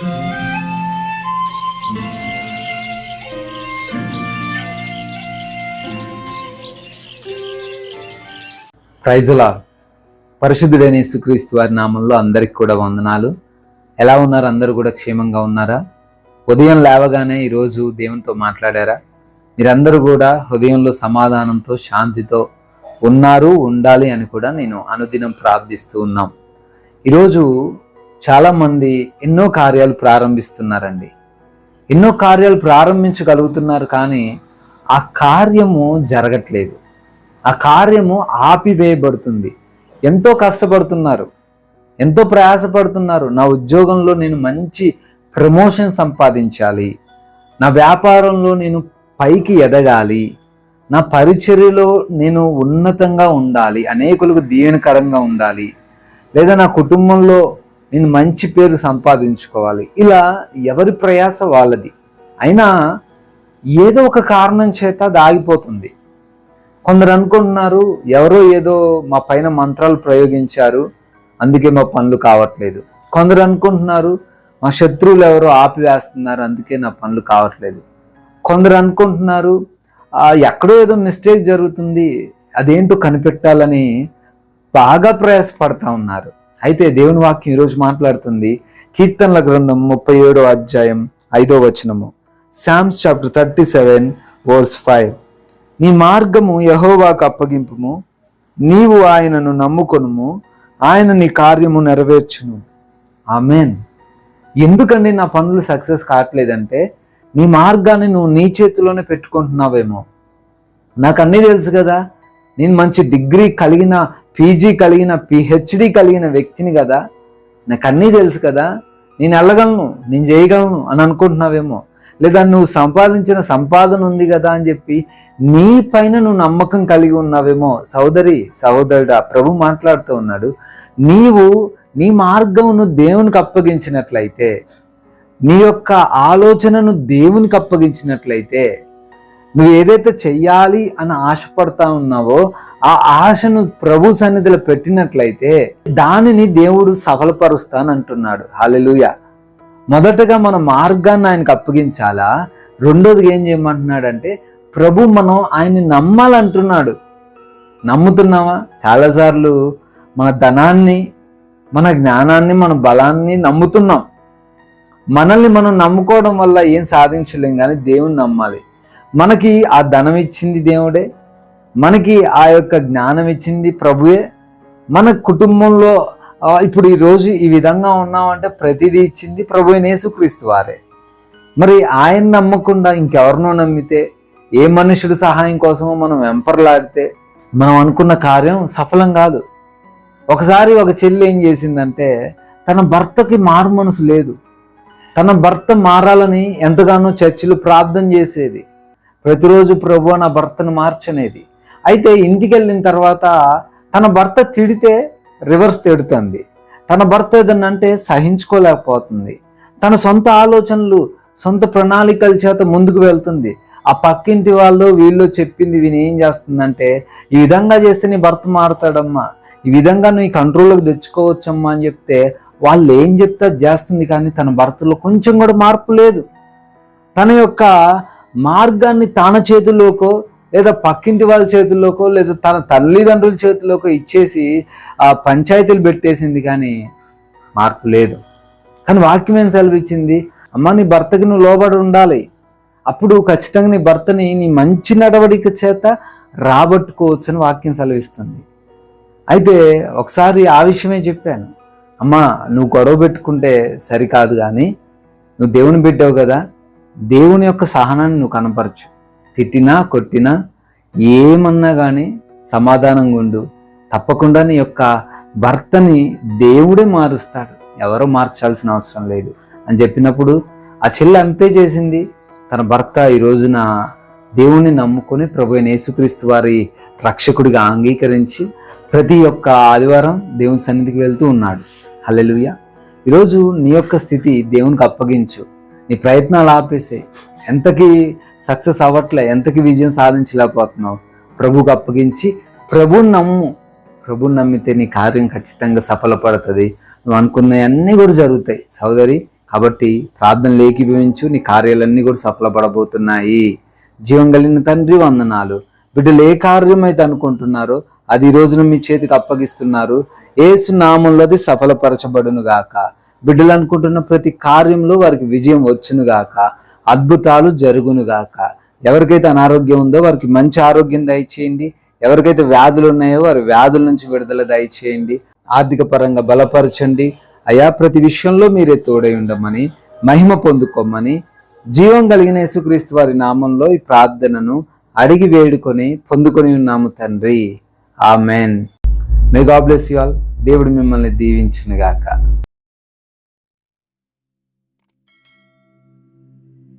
ప్రైజులా. పరిశుద్ధుడైన యేసుక్రీస్తు వారి నామంలో అందరికి కూడా వందనాలు. ఎలా ఉన్నారు? అందరూ కూడా క్షేమంగా ఉన్నారా? ఉదయం లేవగానే ఈరోజు దేవునితో మాట్లాడారా? మీరందరూ కూడా హృదయంలో సమాధానంతో శాంతితో ఉన్నారు ఉండాలి అని కూడా నేను అనుదినం ప్రార్థిస్తూ ఉన్నాం. ఈరోజు చాలామంది ఎన్నో కార్యాలు ప్రారంభిస్తున్నారండి. ఎన్నో కార్యాలు ప్రారంభించగలుగుతున్నారు కానీ ఆ కార్యము జరగట్లేదు. ఆ కార్యము ఆపివేయబడుతుంది. ఎంతో కష్టపడుతున్నారు. ఎంతో ప్రయాసపడుతున్నారు. నా ఉద్యోగంలో నేను మంచి ప్రమోషన్ సంపాదించాలి. నా వ్యాపారంలో నేను పైకి ఎదగాలి. నా పరిచర్యలో నేను ఉన్నతంగా ఉండాలి. అనేకులకు దీవెనకరంగా ఉండాలి. లేదా నా కుటుంబంలో నేను మంచి పేరు సంపాదించుకోవాలి. ఇలా ఎవరి ప్రయాస వాళ్ళది. అయినా ఏదో ఒక కారణం చేత దాగిపోతుంది కొందరు అనుకుంటున్నారు ఎవరో ఏదో మా పైన మంత్రాలు ప్రయోగించారు అందుకే మా పనులు కావట్లేదు. కొందరు అనుకుంటున్నారు మా శత్రువులు ఎవరో ఆపివేస్తున్నారు అందుకే నా పనులు కావట్లేదు. కొందరు అనుకుంటున్నారు ఎక్కడో ఏదో మిస్టేక్ జరుగుతుంది అదేంటో కనిపెట్టాలని బాగా ప్రయాసపడతా ఉన్నారు. అయితే దేవుని వాక్యం ఈరోజు మాట్లాడుతుంది కీర్తనల గ్రంథం ముప్పై ఏడో అధ్యాయం ఐదో వచనము. Psalms chapter thirty seven verse five. నీ మార్గము యహోవాకు అప్పగింపుము నీవు ఆయనను నమ్ముకొనుము ఆయన నీ కార్యము నెరవేర్చును. ఆమెన్. ఎందుకండి నా పనులు సక్సెస్ కావట్లేదంటే నీ మార్గాన్ని నువ్వు నీ చేతిలోనే పెట్టుకుంటున్నావేమో. నాకు అన్నీ తెలుసు కదా నేను మంచి డిగ్రీ కలిగిన పీజీ కలిగిన పిహెచ్డి కలిగిన వ్యక్తిని కదా? నాకు అన్నీ తెలుసు కదా. నేను వెళ్ళగలను నేను చేయగలను అని అనుకుంటున్నావేమో. లేదా నువ్వు సంపాదించిన సంపాదన ఉంది కదా అని చెప్పి నీ పైన నువ్వు నమ్మకం కలిగి ఉన్నావేమో. సోదరి సహోదరుడా ప్రభు మాట్లాడుతూ ఉన్నాడు. నీవు నీ మార్గమును దేవునికి అప్పగించినట్లయితే నీ యొక్క ఆలోచనను దేవునికి అప్పగించినట్లయితే నువ్వు ఏదైతే చెయ్యాలి అని ఆశపడతా ఉన్నావో ఆ ఆశను ప్రభు సన్నిధిలో పెట్టినట్లయితే దానిని దేవుడు సఫలపరుస్తానంటున్నాడు. హాలెలుయ మొదటగా మన మార్గాన్ని ఆయనకు అప్పగించాలా? రెండోది ఏం చేయమంటున్నాడంటే ప్రభు మనం ఆయన్ని నమ్మాలంటున్నాడు. నమ్ముతున్నావా? చాలాసార్లు మన ధనాన్ని మన జ్ఞానాన్ని మన బలాన్ని నమ్ముతున్నాం. మనల్ని మనం నమ్ముకోవడం వల్ల ఏం సాధించలేం కానీ దేవుని నమ్మాలి. మనకి ఆ ధనం ఇచ్చింది దేవుడే. మనకి ఆ యొక్క జ్ఞానం ఇచ్చింది ప్రభువే. మన కుటుంబంలో ఇప్పుడు ఈరోజు ఈ విధంగా ఉన్నామంటే ప్రతిదీ ఇచ్చింది ప్రభు యేసుక్రీస్తు వారే. మరి ఆయన నమ్మకుండా ఇంకెవరినో నమ్మితే ఏ మనుషుడి సహాయం కోసమో మనం వెంపర్లాడితే మనం అనుకున్న కార్యం సఫలం కాదు. ఒకసారి ఒక చెల్లి ఏం చేసిందంటే తన భర్తకి మారు మనసు లేదు. తన భర్త మారాలని ఎంతగానో చర్చిలు ప్రార్థన చేసేది. ప్రతిరోజు ప్రభు నా భర్తను మార్చనేది. అయితే ఇంటికి వెళ్ళిన తర్వాత తన భర్త తిడితే రివర్స్ తిడుతుంది. తన భర్త ఏదన్నా అంటే సహించుకోలేకపోతుంది. తన సొంత ఆలోచనలు సొంత ప్రణాళికల చేత ముందుకు వెళ్తుంది. ఆ పక్కింటి వాళ్ళు వీళ్ళు చెప్పింది విని ఏం చేస్తుందంటే ఈ విధంగా చేస్తే నీ భర్త మారుతాడమ్మా. ఈ విధంగా నువ్వు కంట్రోల్లోకి తెచ్చుకోవచ్చమ్మా అని చెప్తే వాళ్ళు ఏం చెప్తే చేస్తుంది కానీ తన భర్తలో కొంచెం కూడా మార్పు లేదు. తన యొక్క మార్గాన్ని తన చేతిలోకో లేదా పక్కింటి వాళ్ళ చేతుల్లోకో లేదా తన తల్లిదండ్రుల చేతుల్లోకో ఇచ్చేసి ఆ పంచాయతీలు పెట్టేసింది కానీ మార్పు లేదు. కానీ వాక్యం ఏం సెలవిచ్చింది? అమ్మ నీ భర్తకి నువ్వు లోబడి ఉండాలి. అప్పుడు ఖచ్చితంగా నీ భర్తని నీ మంచి నడవడిక చేత రాబట్టుకోవచ్చని వాక్యం సెలవిస్తుంది. అయితే ఒకసారి ఆ విషయమే చెప్పాను. అమ్మా నువ్వు గొడవ పెట్టుకుంటే సరికాదు కానీ నువ్వు దేవుని బిడ్డావు కదా. దేవుని యొక్క సహనాన్ని నువ్వు కనపరచు. తిట్టినా కొట్టినా ఏమన్నా కానీ సమాధానంగా ఉండు. తప్పకుండా నీ యొక్క భర్తని దేవుడే మారుస్తాడు. ఎవరో మార్చాల్సిన అవసరం లేదు. అని చెప్పినప్పుడు ఆ చెల్లి అంతే చేసింది. తన భర్త ఈ రోజున దేవుణ్ణి నమ్ముకొని ప్రభు యేసుక్రీస్తు వారి రక్షకుడిగా అంగీకరించి ప్రతి ఒక్క ఆదివారం దేవుని సన్నిధికి వెళ్తూ ఉన్నాడు. హల్లెలూయ. ఈరోజు నీ యొక్క స్థితి దేవునికి అప్పగించు. నీ ప్రయత్నాలు ఆపేసే ఎంతకీ సక్సెస్ అవ్వట్లే. ఎంతకి విజయం సాధించలేకపోతున్నావు? ప్రభుకు అప్పగించి ప్రభుని నమ్ము. ప్రభుని నమ్మితే నీ కార్యం ఖచ్చితంగా సఫలపడుతుంది. నువ్వు అనుకున్నవన్నీ కూడా జరుగుతాయి. సోదరి కాబట్టి ప్రార్థనలు ఏకీభవించు నీ కార్యాలన్నీ కూడా సఫలపడబోతున్నాయి. జీవం కలిగిన తండ్రి వందనాలు. బిడ్డలు ఏ కార్యం అయితే అనుకుంటున్నారో అది ఈ రోజున మీ చేతికి అప్పగిస్తున్నారు. ఏసు నామంలో అది సఫలపరచబడును గాక బిడ్డలు అనుకుంటున్న ప్రతి కార్యంలో వారికి విజయం వచ్చును గాక అద్భుతాలు జరుగును గాక. ఎవరికైతే అనారోగ్యం ఉందో వారికి మంచి ఆరోగ్యం దయచేయండి. ఎవరికైతే వ్యాధులు ఉన్నాయో వారి వ్యాధుల నుంచి విడుదల దయచేయండి. ఆర్థిక పరంగా బలపరచండి. అయా ప్రతి విషయంలో మీరే తోడై ఉండమని మహిమ పొందుకోమని జీవం కలిగిన యేసుక్రీస్తు వారి నామంలో ఈ ప్రార్థనను అడిగి వేడుకొని పొందుకొని ఉన్నాము తండ్రి. ఆ may God bless you all దేవుడు మిమ్మల్ని దీవించునుగాక